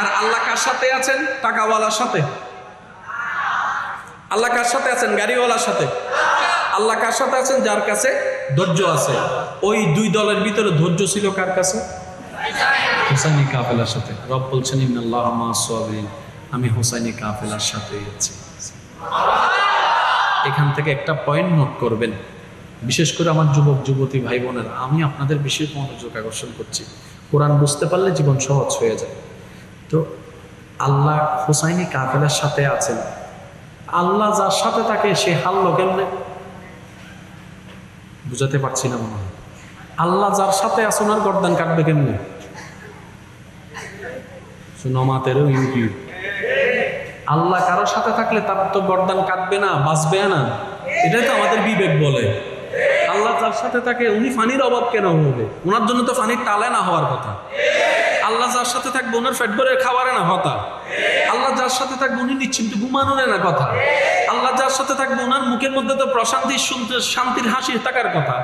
আর আল্লাহ কার সাথে আছেন? টাকাওয়ালার সাথে। আল্লাহ কার সাথে আছেন? গাড়িওয়ালার সাথে। আল্লাহ কার সাথে আছেন? যার কাছে ধৈর্য আছে। ওই দুই দলের ভিতরে ধৈর্য ছিল কার কাছে? হোসাইনি কাফেলার সাথে। রব বলছেন, ইন্নাল্লাহ মা সাবিরিন। আমি হোসাইনি কাফেলার সাথে আছি। এখান থেকে একটা পয়েন্ট নোট করবেন। বিশেষ করে আমার যুবক, যুবতী ভাই বোনের আমি আপনাদের বিশেষ মনোযোগ আকর্ষণ করছি। কোরআন বুঝতে পারলে জীবন সহজ হয়ে যায়। তো আল্লাহ হোসাইনি কাফেলার সাথে আছেন। আল্লাহ যার সাথে থাকে, সে হারলো কেমনে? বুঝাতে পারছি না মনে আল্লাহ যার সাথে আছে, ওনার গর্দান কাটবে কেমনে? নমাতেরও ইউটিউ আল্লাহ কারোর সাথে থাকলে তার তো গর্দান কাটবে না, বাঁচবে না। এটাই তো আমাদের বিবেক বলে। আল্লাহ যার সাথে থাকে, উনি ফানির অভাব কেন হবে? ওনার জন্য তো ফানির টালে না হওয়ার কথা। আল্লাহ যার সাথে থাকবে ওনার ফ্যাট ভরে খাওয়ারে না কথা। আল্লাহ যার সাথে থাকবে উনি নিশ্চিন্ত ঘুমানোরে না কথা। আল্লাহ যার সাথে থাকবে ওনার মুখের মধ্যে তো প্রশান্তি, শুনতে, শান্তির হাসি থাকার কথা।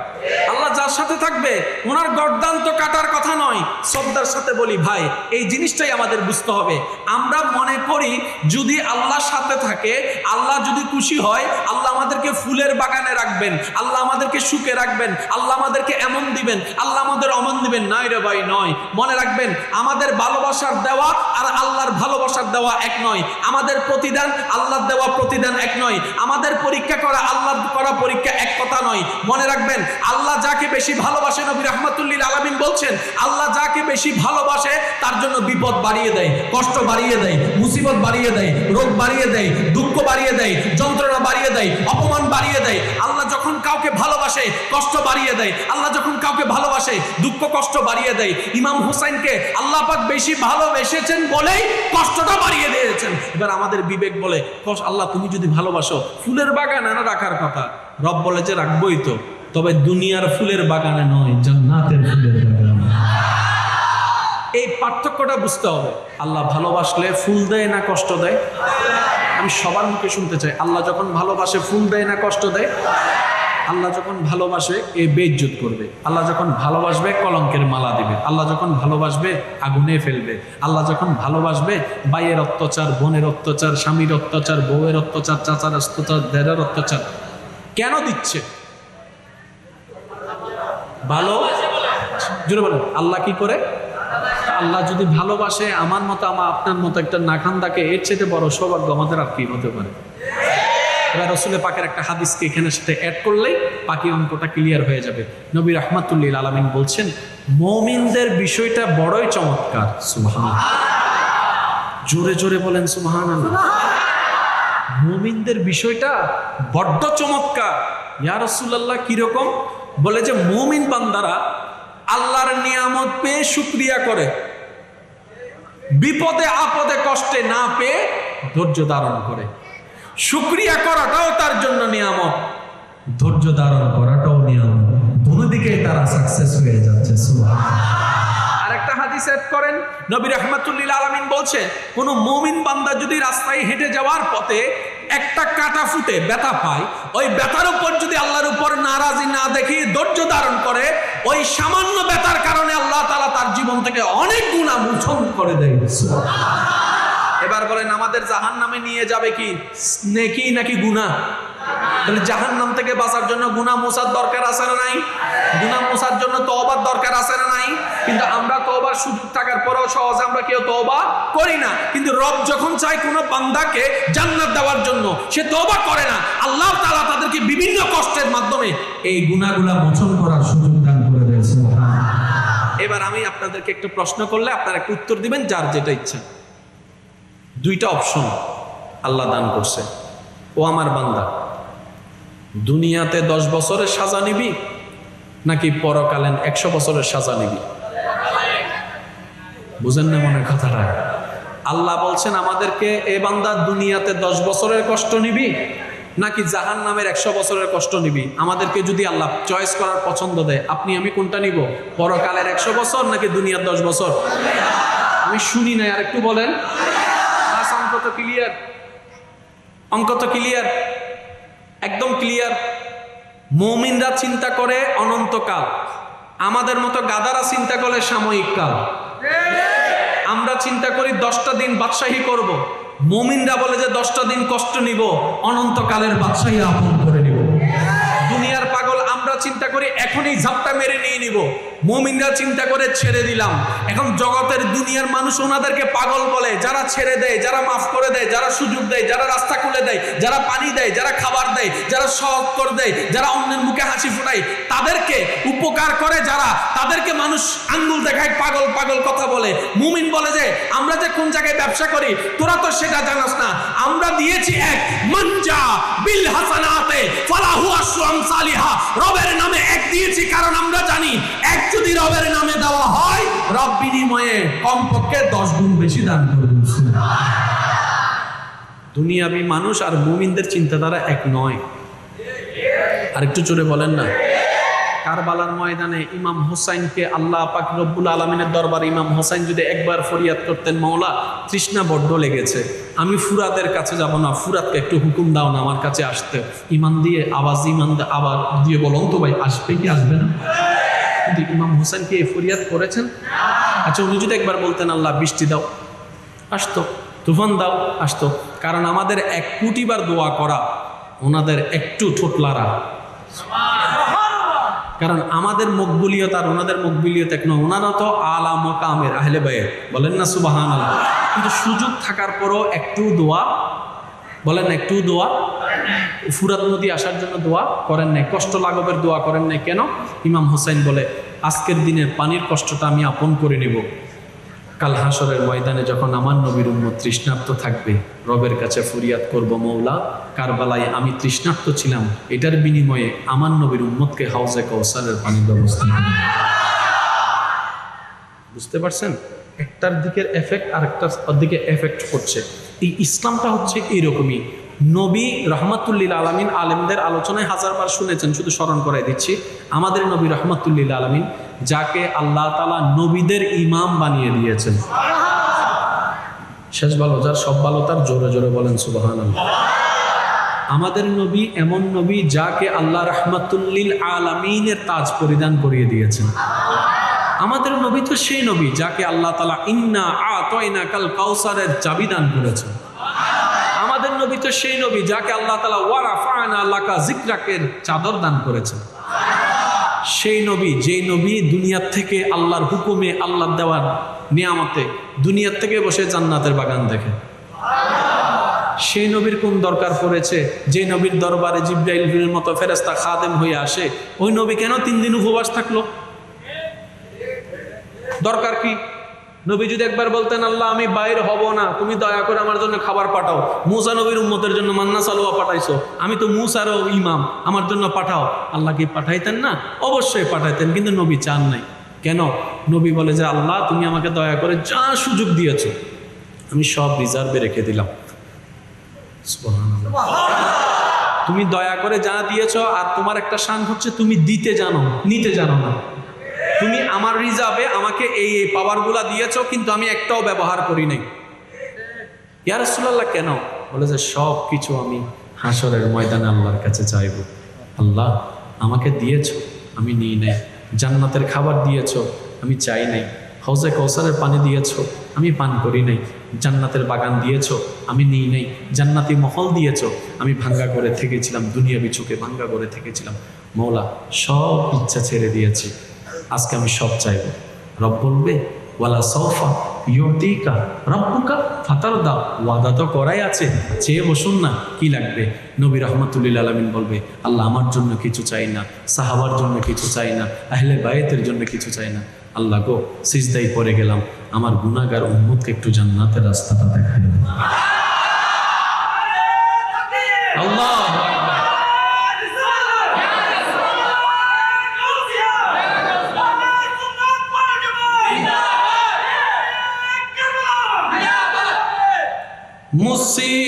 আল্লাহ যার সাথে থাকবে, ওনার গর্দান তো কাটার কথা নয়। শ্রদ্ধার সাথে বলি, ভাই, এই জিনিসটাই আমাদের বুঝতে হবে। আমরা মনে করি যদি আল্লাহর সাথে থাকে, আল্লাহ যদি খুশি হয়, আল্লাহ আমাদেরকে ফুলের বাগানে রাখবেন, আল্লাহ আমাদেরকে সুখে রাখবেন, আল্লাহ আমাদেরকে এমন দিবেন, আল্লাহ আমাদের অমন দিবেন। নয় রে ভাই, নয়। মনে রাখবেন, আমাদের ভালোবাসার দেওয়া আর আল্লাহর ভালোবাসার দেওয়া এক নয়। আমাদের প্রতিদান আল্লাহর দেওয়া প্রতিদান এক নয়। আমাদের পরীক্ষা করা আল্লাহ করা পরীক্ষা এক কথা নয়। মনে রাখবেন, আল্লাহ যাকে বেশি ভালোবাসে নবী রহমাতুল্লিল আলামিন বলছেন, আল্লাহ যাকে বেশি ভালোবাসে, তার জন্য বিপদ বাড়িয়ে দেয়, কষ্ট বাড়িয়ে দেয়, মুসিবত বাড়িয়ে দেয়, রোগ বাড়িয়ে দেয়, দুঃখ বাড়িয়ে দেয়, যন্ত্রণা বাড়িয়ে দেয়, অপমান বাড়িয়ে দেয়। আল্লাহ যখন কাউকে ভালোবাসে, কষ্ট বাড়িয়ে দেয়। আল্লাহ যখন কাউকে ভালোবাসে, দুঃখ কষ্ট বাড়িয়ে দেয়। ইমাম হুসাইনকে আল্লাহ পাক বেশি ভালোবেসেছেন বলেই কষ্টটা বাড়িয়ে দিয়েছেন। এবার আমাদের বিবেক বলে, কস, আল্লাহ, তুমি যদি ভালোবাসো, ফুলের বাগান না রাখার কথা। রব বলে যে রাখবই তো, তবে দুনিয়ার ফুলের বাগানে নয়, জান্নাতের ফুলের বাগানে। এই পার্থক্যটা বুঝতে হবে। আল্লাহ ভালোবাসলে ফুল দেয় না কষ্ট দেয়? আমি সবার মুখে শুনতে চাই। আল্লাহ যখন ভালোবাসে ফুল দেয় না কষ্ট দেয়? আল্লাহ যখন ভালোবাসে, এ বেজ্জত করবে। আল্লাহ যখন ভালোবাসবে, কলঙ্কের মালা দিবে। আল্লাহ যখন ভালোবাসবে, আগুনে ফেলবে। আল্লাহ যখন ভালোবাসবে, বাইয়ের অত্যাচার, বোনের অত্যাচার, স্বামীর অত্যাচার, বউয়ের অত্যাচার, চাচার অত্যাচার, দেড়ের অত্যাচার কেন দিচ্ছে? ভালো? জুড়ে বলেন। আল্লাহ কি করে? আল্লাহ যদি ভালোবাসে আমার মতো আমার আপনার মতো একটা নাখান্দাকে এর চেয়ে বড় সৌভাগ্য আমাদের আর কি হতে পারে? এবার রসুলের পাকের একটা হাদিসকে এখানে সাথে অ্যাড করলেই পাখি অঙ্কটা ক্লিয়ার হয়ে যাবে। নবী রহমাতুল্লিল আলমিন বলছেন মমিনদের বিষয়টা বড়ই চমৎকার। সুবহান জোরে জোরে বলেন সুবহান মমিনদের বিষয়টা বড্ড চমৎকার। ইয়া রসুল্লাহ কীরকম বলে যে মমিন বান্দারা আল্লাহর নিয়ামত পেয়ে শুক্রিয়া করে। বিপদে, আপদে, কষ্টে না পেয়ে ধৈর্য ধারণ করে। শুক্রিয়া করাটাও তার জন্য নিয়ামত। ধৈর্য ধারণ করাটাও নিয়ামত। দুদিকে তারা সাকসেস হয়ে যাচ্ছে আরেকটা হাদিস এড করেন, নবী রহমাতুল্লিল আলমিন বলছে কোন মুমিন বান্দা যদি রাস্তায় হেঁটে যাওয়ার পথে একটা কাটা ফুটে ব্যথা পায়, ওই ব্যথার উপর যদি আল্লাহর করে দেয় এবার বলেন, আমাদের জাহান নামে নিয়ে যাবে কি? নেকি নাকি গুণা তাহলে জাহান নাম থেকে বাঁচার জন্য গুণা মোসার দরকার আছে না নাই? গুণা মোসার জন্য তওবার দরকার আছে না নাই? কিন্তু আমরা তওবার সুযোগ থাকার পরেও সহজে আমরা কেউ তওবা করি না। কিন্তু রব যখন চায় কোনো বান্দাকে জান্নাত দেওয়ার জন্য, সে তওবা করে না। আল্লাহ তাআলা তাদেরকে বিভিন্ন কষ্টের মাধ্যমে এই গুণাগুলা মোচন করার সুযোগ এবার আমি আপনাদেরকে একটু প্রশ্ন করলে আপনারা একটু উত্তর দিবেন, যার যেটা ইচ্ছা। দুইটা অপশন আল্লাহ দান করছে। ও আমার বান্দা, দুনিয়াতে দশ বছরের সাজা নিবি, নাকি পরকালীন একশো বছরের সাজা নিবি? বুঝেন না মনে কথাটা? আল্লাহ বলছেন, আমাদেরকে এ বান্দা দুনিয়াতে দশ বছরের কষ্ট নিবি নাকি জাহান নামের একশো বছরের কষ্ট নিবি? আমাদেরকে যদি আল্লাহ চয়েস করার পছন্দ দেয়, আপনি, আমি কোনটা নিব? পরকালের একশো বছর নাকি দুনিয়ার দশ বছর? আমি শুনি নাই, আর একটু বলেন। অঙ্ক তো ক্লিয়ার অঙ্ক তো ক্লিয়ার একদম ক্লিয়ার মৌমিনরা চিন্তা করে অনন্তকাল। আমাদের মতো গাদারা চিন্তা করে সাময়িক কাল। আমরা চিন্তা করি দশটা দিন বাদশাহী করব। মমিনরা বলে যে দশটা দিন কষ্ট নিব, অনন্তকালের বাদশাহী আপন করে নিব। দুনিয়ার পাগল আমরা চিন্তা করি এখনই ঝাপটা মেরে নিয়ে নিব। মমিনরা চিন্তা করে ছেড়ে দিলাম। এখন জগতের দুনিয়ার মানুষ ওনাদেরকে পাগল বলে, যারা ছেড়ে দেয়, যারা মাফ করে দেয়, যারা সুযোগ দেয়, যারা রাস্তা খুলে দেয়, যারা পানি দেয়, যারা খাবার দেয়, যারা সহজ করে দেয়, যারা অন্যের মুখে হাসি ফুটায়, তাদেরকে উপকার করে যারা তাদেরকে মানুষ আঙ্গুল দেখায় পাগল পাগল কথা বলে। মুমিন বলে যে, আমরা যে কোন জায়গায় ব্যবসা করি, তোরা তো সেটা জানাস না। আমরা দিয়েছি এক মঞ্জা বিল হাসানাতে, ফালাহু আশরু আমসালিহা রবের নামে এক দিয়েছি, কারণ আমরা জানি, এক যদি রবের নামে দেওয়া হয়, রব বিনিময়ে কমপক্ষে দশ গুণ বেশি দান করবেন। দুনিয়াবি মানুষ আর মুমিনদের চিন্তাধারা এক নয়। আর একটু জোরে বলেন না। কারবালার ময়দানে ইমাম হোসাইনকে আল্লাহ পাক রব্বুল আলমিনের দরবারে ইমাম হোসাইন যদি একবার ফরিয়াদ করতেন মৌলা তৃষ্ণা বড্ড লেগেছে। আমি ফুরাতের কাছে যাব না ফুরাতকে একটু হুকুম দাও না আমার কাছে আসতে। ইমান দিয়ে, আওয়াজ ইমান আবার দিয়ে বলুন তো ভাই, আসবে কি আসবে না? কিন্তু ইমাম হোসেন কি এই ফরিয়াদ করেছেন? আচ্ছা উনি যদি একবার বলতেন, আল্লাহ, বৃষ্টি দাও, আসতো, তুফান দাও, আসতো। কারণ আমাদের এক কোটিবার দোয়া করা, ওনাদের একটু ঠোঁটলারা কারণ আমাদের মকবুলিয়ত আর ওনাদের মকবুলিয়ত এক নয়। ওনারা তো আলা মকামের আহলে বায়ের বলেন না সুবাহান আল্লাহ কিন্তু সুযোগ থাকার পরও একটু দোয়া, বলেন একটু দোয়া, ফুরাত নদী আসার জন্য দোয়া করেন নাই, কষ্ট লাঘবের দোয়া করেন নাই। কেন? ইমাম হোসেন বলে, আজকের দিনের পানির কষ্টটা আমি আপন করে নিব। কাল হাসরের ময়দানে যখন আমার নবীর উম্মত তৃষ্ণার্ত থাকবে, রবের কাছে ফরিয়াদ করব মৌলা, কারবালায় আমি তৃষ্ণার্ত ছিলাম। এটার বিনিময়ে আমার নবীর উম্মতকে হাউজে কৌসারের পানির ব্যবস্থা। বুঝতে পারছেন? একটার দিকের এফেক্ট আরেকটার দিকে এফেক্ট করছে। এই ইসলামটা হচ্ছে এইরকমই। নবী রহমাতুল্লিল আলমিন আলেমদের আলোচনায় হাজারবার শুনেছেন, শুধু স্মরণ করাই দিচ্ছি। আমাদের নবী রহমাতুল্লিল আলমিন যাকে আল্লাহ তালা নবীদের ইমাম বানিয়ে দিয়েছেন। শেষ ভালো, যার সব ভালো তার জোরে জোরে বলেন সুবাহান আমাদের নবী এমন নবী যাকে আল্লাহ রহমাতুল্লিল আলমিনের তাজ পরিধান করিয়ে দিয়েছেন। আমাদের নবী তো সেই নবী যাকে আল্লাহ তালা ইন্না আ তয়না কাল কাউসারের চাবি দান করেছেন। আমাদের নবী তো সেই নবী যাকে আল্লাহ তালা ওয়ারা ফায়না লাকা জিক্রাকের চাদর দান করেছেন। সেই নবী, যেই নবী দুনিয়ার থেকে আল্লাহর হুকুমে আল্লাহ দেওয়ার নিয়ামতে দুনিয়ার থেকে বসে জান্নাতের বাগান দেখে। সেই নবীর কোন দরকার পড়েছে? যে নবীর দরবারে জিব্রাইল মতো ফেরেস্তা খাদেম হয়ে আসে, ওই নবী কেন তিন দিন উপবাস থাকল? দরকার কি? নবী যদি একবার বলতেন আল্লাহ আমি বাইরে হব না তুমি দয়া করে আমার জন্য খাবার পাঠাও। মুসা নবীর উম্মতের জন্য মান্না সালোয়া পাঠাইছো। আমি তো মুসারও ইমাম আমার জন্য পাঠাও। আল্লাহ কি পাঠাইতেন না? অবশ্যই পাঠাইতেন কিন্তু নবী চান নাই। কেন? নবী বলে যে আল্লাহ তুমি আমাকে দয়া করে যা সুযোগ দিয়েছ আমি সব রিজার্ভে রেখে দিলাম। তুমি দয়া করে যা দিয়েছ আর তোমার একটা শান হচ্ছে তুমি দিতে জানো নিতে জানো না। তুমি আমার রিজার্ভে আমাকে এই এই পাওয়ারগুলা দিয়েছ, কিন্তু আমি একটাও ব্যবহার করি নাই। ইয়া রাসূলুল্লাহ, কেন? বলে যে সব কিছু আমি হাসরের ময়দানে আল্লাহর কাছে চাইব। আল্লাহ, আমাকে দিয়েছ, আমি নিই নাই। জান্নাতের খাবার দিয়েছ, আমি চাই নাই। হাউজে কৌসারের পানি দিয়েছ, আমি পান করি নাই। জান্নাতের বাগান দিয়েছ, আমি নিই নাই। জান্নাতি মহল দিয়েছ, আমি ভাঙ্গা করে থেকেছিলাম দুনিয়া বিচুকে ভাঙ্গা করে থেকেছিলাম। মৌলা, সব ইচ্ছা ছেড়ে দিয়েছি। আজকে আমি সব চাইব। রব বলবে ওয়ালা সৌফা ইয়তিকা রব্বুকা ফাতার দাও ওয়াদা তো করাই আছে চেয়ে বসুন না কি লাগবে। নবী রহমতুল্লিল আলমিন বলবে আল্লাহ আমার জন্য কিছু চাই না সাহাবার জন্য কিছু চাই না আহলে বায়েতের জন্য কিছু চাই না। আল্লাহ গো সিজদাই পরে গেলাম আমার গুনাগার উম্মতকে একটু জান্নাতের রাস্তাটা দেখাই। আল্লাহ মুসিবতে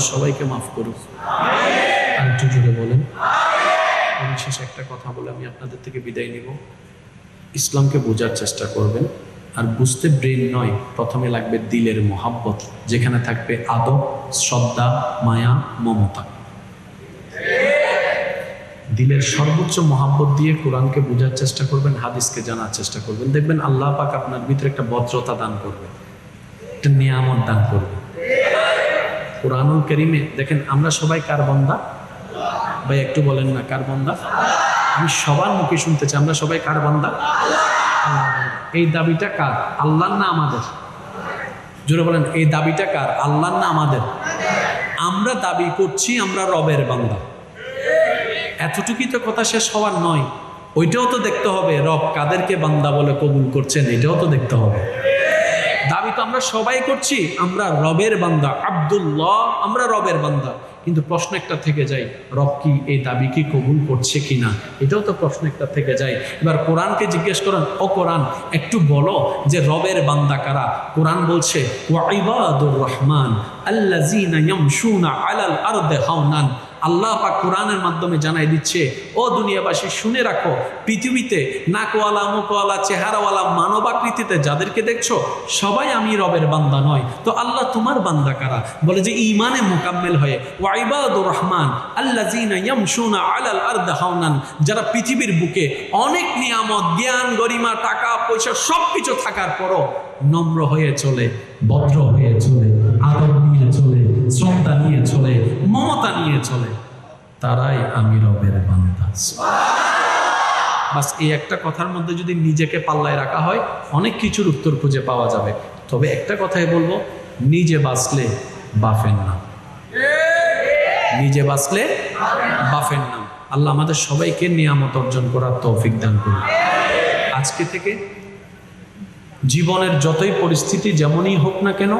সবাইকে মাফ করুক। আর একটু জুড়ে বলেন পরিশেষ একটা কথা বলে আমি আপনাদের থেকে বিদায় নিব। ইসলামকে বোঝার চেষ্টা করবেন। আর বুঝতে ব্রেন নয়, প্রথমে লাগবে দিলের মোহাব্বত, যেখানে থাকবে আদব, শ্রদ্ধা, মায়া, মমতা। দিলের সর্বোচ্চ মহাব্বত দিয়ে কোরআনকে বোঝার চেষ্টা করবেন, হাদিসকে জানার চেষ্টা করবেন। দেখবেন আল্লাহ পাক আপনার ভিতরে একটা ভদ্রতা দান করবে। একটা নিয়ামত দান করবে। কোরআনুল করিমে, দেখেন আমরা সবাই কার বন্দা? ভাই, একটু বলেন না, কার বন্দা? আমি সবার মুখে শুনতে চাই, আমরা সবাই কার বন্দা। এই দাবিটা কার? আল্লাহর না আমাদের? জোরে বলেন, এই দাবিটা কার? আল্লাহর না আমাদের? আমরা দাবি করছি আমরা রবের বান্দা। এতটুকুই তো কথা শেষ হওয়ার নয়। ওইটাও তো দেখতে হবে, রব কাদেরকে বান্দা বলে কবুল করছেন, এটাও তো দেখতে হবে। দাবি তো আমরা সবাই করছি, আমরা রবের বান্দা, আব্দুল্লাহ, আমরা রবের বান্দা। কিন্তু প্রশ্ন একটা থেকে যায়, রব কি এই দাবি কি কবুল করছে কিনা? এটাও তো প্রশ্ন একটা থেকে যায়। এবার কোরআনকে জিজ্ঞেস করেন, ও কোরআন, একটু বলো যে রবের বান্দা কারা? কোরআন বলছে ওয়াইবাদুর রহমান ইয়ামশুনা আলাল আরদি হাওনান। আল্লাহ পাক কোরআনের মাধ্যমে জানাই দিচ্ছে, ও দুনিয়াবাসী, শুনে রাখো, পৃথিবীতে নাকওয়ালা, মুখওয়ালা, চেহারাওয়ালা, মানবাকৃতিতে যাদেরকে দেখছ, সবাই আমি রবের বান্দা নয়। তো আল্লাহ তোমার বান্দা কারা? বলে যে ইমানে মোকাম্মেল হয়ে ওয়াইবাদুর রহমান, আল্লাযীনা ইয়ামশুনা আলাল আরদি হাওনান যারা পৃথিবীর বুকে অনেক নিয়ামত, জ্ঞান, গরিমা, টাকা, পয়সা সব কিছু থাকার পরও নম্র হয়ে চলে, ভদ্র হয়ে চলে, আদর নিয়ে চলে শ্রদ্ধা নিয়ে চলে, মমতা নিয়ে চলে, তারাই আমি রবের বান্দা। বাস এই একটা কথার মধ্যে যদি নিজেকে পাল্লায় রাখা হয়, অনেক কিছুর উত্তর খুঁজে পাওয়া যাবে। তবে একটা কথাই বলব, নিজে বাঁচলে বাফের নাম। নিজে বাঁচলে বাফের নাম। আল্লাহ আমাদের সবাইকে নিয়ামত অর্জন করার তৌফিক দান করুন। আজকে থেকে জীবনের যতই পরিস্থিতি যেমনই হোক না কেন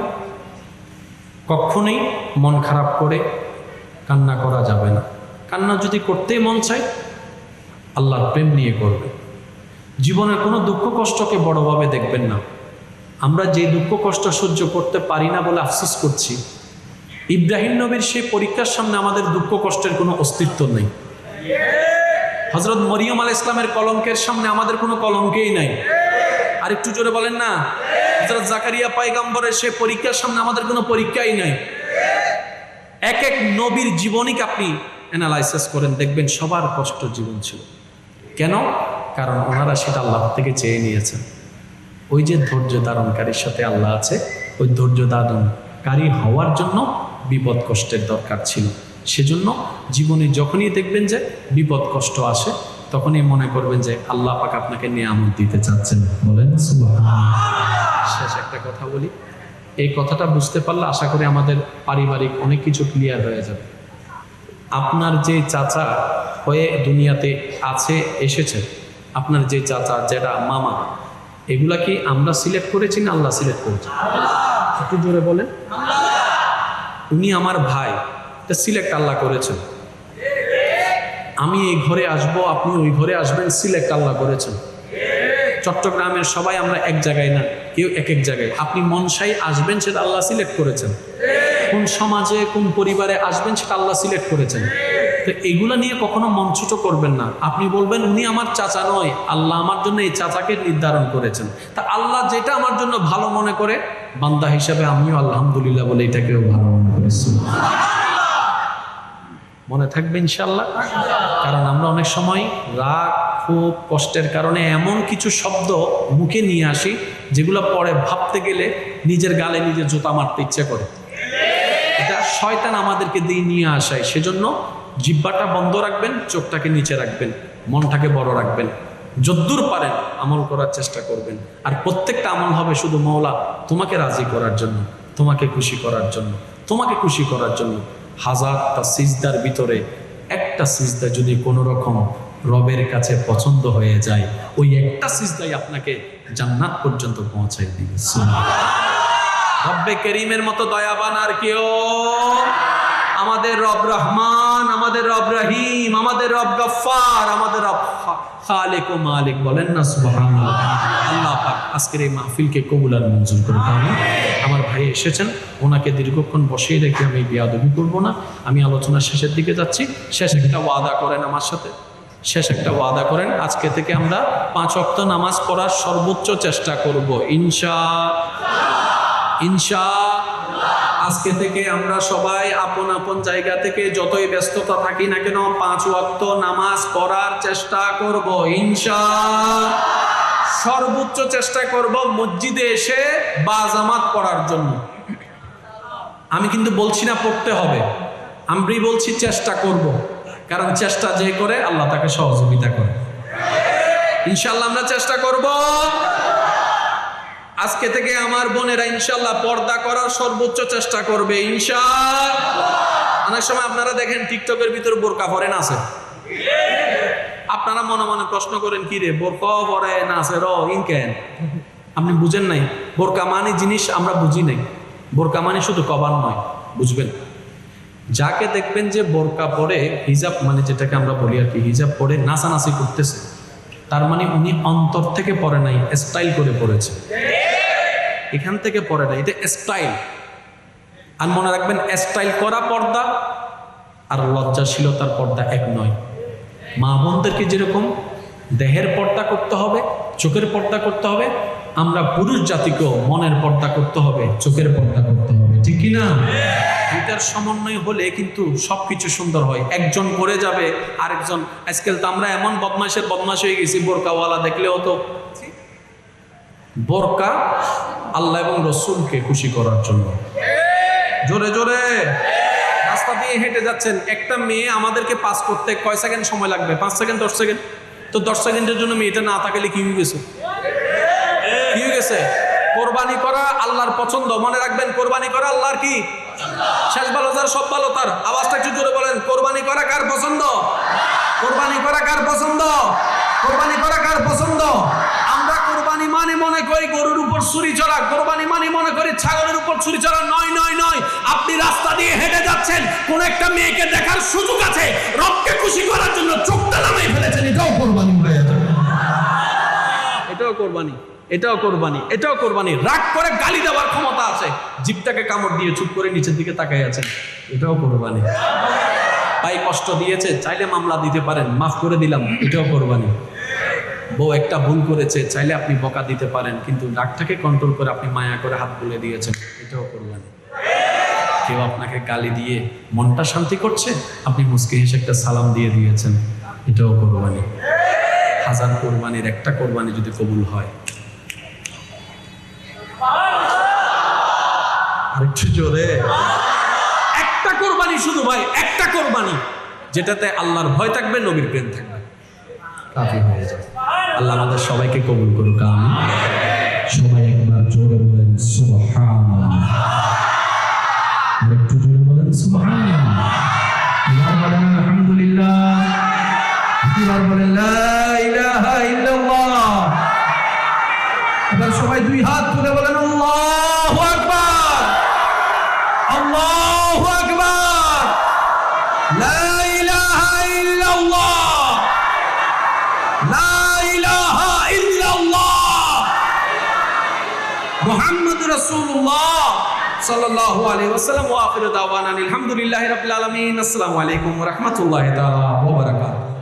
কখনোই মন খারাপ করে কান্না করা যাবে না। কান্না যদি করতেই মন চায়, আল্লাহর প্রেম নিয়ে করবে। জীবনের কোনো দুঃখ কষ্টকে বড়ভাবে দেখবেন না। আমরা যে দুঃখ কষ্ট সহ্য করতে পারি না বলে আফসোস করছি। ইব্রাহিম নবীর সেই পরীক্ষার সামনে আমাদের দুঃখ কষ্টের কোনো অস্তিত্ব নেই। হজরত মরিয়ম আল ইসলামের কলঙ্কের সামনে আমাদের কোনো কলঙ্কেই নাই। আর একটু জোরে বলেন না? হজরত জাকারিয়া পাইগাম্বরের সে পরীক্ষার সামনে আমাদের কোনো পরীক্ষাই নাই। এক এক নবীর জীবনীকে আপনি অ্যানালাইসিস করেন, দেখবেন সবার কষ্ট জীবন ছিল। কেন? কারণ ওনারা সেটা আল্লাহ থেকে চেয়ে নিয়েছেন। ওই যে ধৈর্য ধারণকারীর সাথে আল্লাহ আছে, ওই ধৈর্য ধারণকারী হওয়ার জন্য বিপদ কষ্টের দরকার ছিল। সেজন্য জীবনে যখনই দেখবেন যে বিপদ কষ্ট আসে, তখনই মনে করবেন যে আল্লাহ পাক আপনাকে নিয়ামত দিতে চাচ্ছেন। বলেন। শেষ একটা কথা বলি। এই কথাটা বুঝতে পারলে আশা করি আমাদের পারিবারিক অনেক কিছু ক্লিয়ার হয়ে যাবে। আপনার যে চাচা হয়ে দুনিয়াতে আছে, এসেছে, আপনার যে চাচা যেটা মামা, এগুলা কি আমরা সিলেক্ট করেছি না আল্লাহ সিলেক্ট করেছি? একটু জোরে বলেন। উনি আমার ভাই সিলেক্ট আল্লাহ করেছেন। আমি এই ঘরে আসব, আপনি ওই ঘরে আসবেন সিলেক্ট আল্লাহ করেছেন। চট্টগ্রামের সবাই আমরা এক জায়গায় না। কেউ এক এক জায়গায়। আপনি মনসাই আসবেন, সেটা আল্লাহ সিলেক্ট করেছেন। কোন সমাজে, কোন পরিবারে আসবেন, সেটা আল্লাহ সিলেক্ট করেছেন। তো এগুলো নিয়ে কখনো মন করবেন না। আপনি বলবেন, উনি আমার চাচা নয়। আল্লাহ আমার জন্য এই চাচাকে নির্ধারণ করেছেন। তা আল্লাহ যেটা আমার জন্য ভালো মনে করে, বান্দা হিসাবে আমিও আলহামদুলিল্লাহ বলে এটাকেও ভালো মনে করেছি মনে থাকবে ইনশাল্লাহ কারণ আমরা অনেক সময় রাগ ক্ষোভ কষ্টের কারণে এমন কিছু শব্দ মুখে নিয়ে আসি, যেগুলো পরে ভাবতে গেলে নিজের গালে নিজের জুতা মারতে ইচ্ছে করে। এটা শয়তান আমাদেরকে দিয়ে নিয়ে আসায়। সেজন্য জিব্বাটা বন্ধ রাখবেন, চোখটাকে নিচে রাখবেন, মনটাকে বড় রাখবেন। যদ্দূর পারেন আমল করার চেষ্টা করবেন। আর প্রত্যেকটা আমল হবে শুধু মৌলা তোমাকে রাজি করার জন্য, তোমাকে খুশি করার জন্য, তোমাকে খুশি করার জন্য। হাজারটা সিজদার ভিতরে একটা সিজদা যদি কোনো রকম রবের কাছে পছন্দ হয়ে যায়, ওই একটা সিজদাই আপনাকে জান্নাত পর্যন্ত পৌঁছায় দিবে। রব্বে করিমের মতো দয়াবান আর কেউ? আমাদের রব রহমান, আমাদের রব রহিম, আমাদের রব গফফার, আমাদের রব খালেক ও মালিক বলেন না সুবহানাল্লাহ। আল্লাহ পাক আজকের এই মাহফিলকে কবুল আর মঞ্জুর করে আমার ভাই এসেছেন, ওনাকে দীর্ঘক্ষণ বসিয়ে রেখে আমি বিয়াদবি করব না। আমি আলোচনার শেষের দিকে যাচ্ছি। শেষ একটা ওয়াদা করেন আমার সাথে। শেষ একটা ওয়াদা করেন। আজকে থেকে আমরা পাঁচ অক্ত নামাজ পড়ার সর্বোচ্চ চেষ্টা করব। ইনশা ইনশা আজকে থেকে আমরা সবাই আপন আপন জায়গা থেকে যতই ব্যস্ততা থাকি না কেন পাঁচ ওয়াক্ত নামাজ পড়ার চেষ্টা করব। ইনশা সর্বোচ্চ চেষ্টা করব মসজিদে এসে বাজামাত পড়ার জন্য। আমি কিন্তু বলছি না পড়তে হবে। আমি বলছি চেষ্টা করব। কারণ চেষ্টা যে করে, আল্লাহ তাকে সহযোগিতা করে। ইনশাল্লাহ আমরা চেষ্টা করব। আজকে থেকে আমার বোনেরা ইনশাল্লাহ পর্দা করার সর্বোচ্চ চেষ্টা করবে ইনশা অনেক সময় আপনারা দেখেন টিকটকের ভিতর বোরকা পরেন আছে? আপনারা মনে মনে প্রশ্ন করেন, কি রে, বোরকা পরে না আছে? র ইনকেন আপনি বুঝেন নাই। বোরকা মানে জিনিস আমরা বুঝি নাই। বোরকা মানে শুধু কবার নয়, বুঝবেন? যাকে দেখবেন যে বোরকা পরে হিজাব মানে যেটাকে আমরা বলি আর কি, হিজাব পরে নাচানাচি করতেছে। তার মানে উনি অন্তর থেকে পড়ে নাই স্টাইল করে পড়েছে এখান থেকে পড়ে নাই, এটা স্টাইল আর মনে রাখবেন স্টাইল করা পর্দা আর লজ্জাশীলতার পর্দা এক নয়। মা বোনদেরকে যেরকম দেহের পর্দা করতে হবে, চোখের পর্দা করতে হবে আমরা পুরুষ জাতিকেও মনের পর্দা করতে হবে, চোখের পর্দা করতে হবে, ঠিক কি না? এটার সমন্বয় হলে কিন্তু সবকিছু সুন্দর হয়। একজন করে যাবে, আরেকজন আজকাল তো আমরা এমন বদমাশের বদমাশ হয়ে গেছি, বোরকাওয়ালা দেখলেও তো। বোরকা আল্লাহ এবং রসুলকে খুশি করার জন্য। জোরে জোরে। রাস্তা দিয়ে হেঁটে যাচ্ছেন। একটা মেয়ে আমাদেরকে পাস করতে কয় সেকেন্ড সময় লাগবে? পাঁচ সেকেন্ড, দশ সেকেন্ড? তো দশ সেকেন্ডের জন্য মেয়েটা না থাকলে কি হয়ে গেছে? গেছে। কোরবানি করা আল্লাহর পছন্দ। মনে রাখবেন, কোরবানি করা আল্লাহর কি? শেষ ভালো তার সব ভালো তার। আওয়াজটা একটু জোরে বলেন, কোরবানি করা কার পছন্দ? কোরবানি করা কার পছন্দ? কোরবানি করা কার পছন্দ? আমরা কোরবানি মানে মনে করি গরুর উপর ছুরি চড়া। কোরবানি মানে মনে করি ছাগলের উপর ছুরি চড়া। নয় নয় নয়। আপনি রাস্তা দিয়ে হেঁটে যাচ্ছেন, কোন একটা মেয়েকে দেখার সুযোগ আছে। রবকে খুশি করার জন্য চোখটা নামাই ফেলেছেন, এটাও কোরবানি হয়ে যাবে। এটাও কোরবানি। এটাও কোরবানি এটাও কোরবানি। রাগ করে গালি দেওয়ার ক্ষমতা আছে। জিপটাকে কামড় দিয়ে চুপ করে নিচের দিকে তাকাই আছেন। এটাও কোরবানি। পাই কষ্ট দিয়েছে, চাইলে মামলা দিতে পারেন, মাফ করে দিলাম, এটাও কোরবানি। বউ একটা ভুল করেছে, চাইলে আপনি বকা দিতে পারেন, কিন্তু রাগটাকে কন্ট্রোল করে আপনি মায়া করে হাত বলে দিয়েছেন, এটাও কোরবানি। কেউ আপনাকে গালি দিয়ে মনটা শান্তি করছে? আপনি মুসকে হেসে একটা সালাম দিয়ে দিয়েছেন, এটাও কোরবানি। হাজার কোরবানির একটা কোরবানি যদি কবুল হয় আরেকটু জোরে। একটা কোরবানি শুধু ভাই একটা কোরবানি। যেটাতে আল্লাহর ভয় থাকবে নবীর প্রেম থাকবে। কাফি হয়ে যাবে। আল্লাহ আমাদের সবাইকে কবুল করুক আমি সবাই একবার জোরে বলেন সুবহানাল্লাহ। সাল্লাল্লাহু আলাইহি ওয়াসাল্লাম ওয়া আখিরু দাওয়ানা আলহামদুলিল্লাহি রাব্বিল আলামিন আসসালামু আলাইকুম ওয়া রাহমাতুল্লাহি তাআলা ওয়া বারাকাতুহু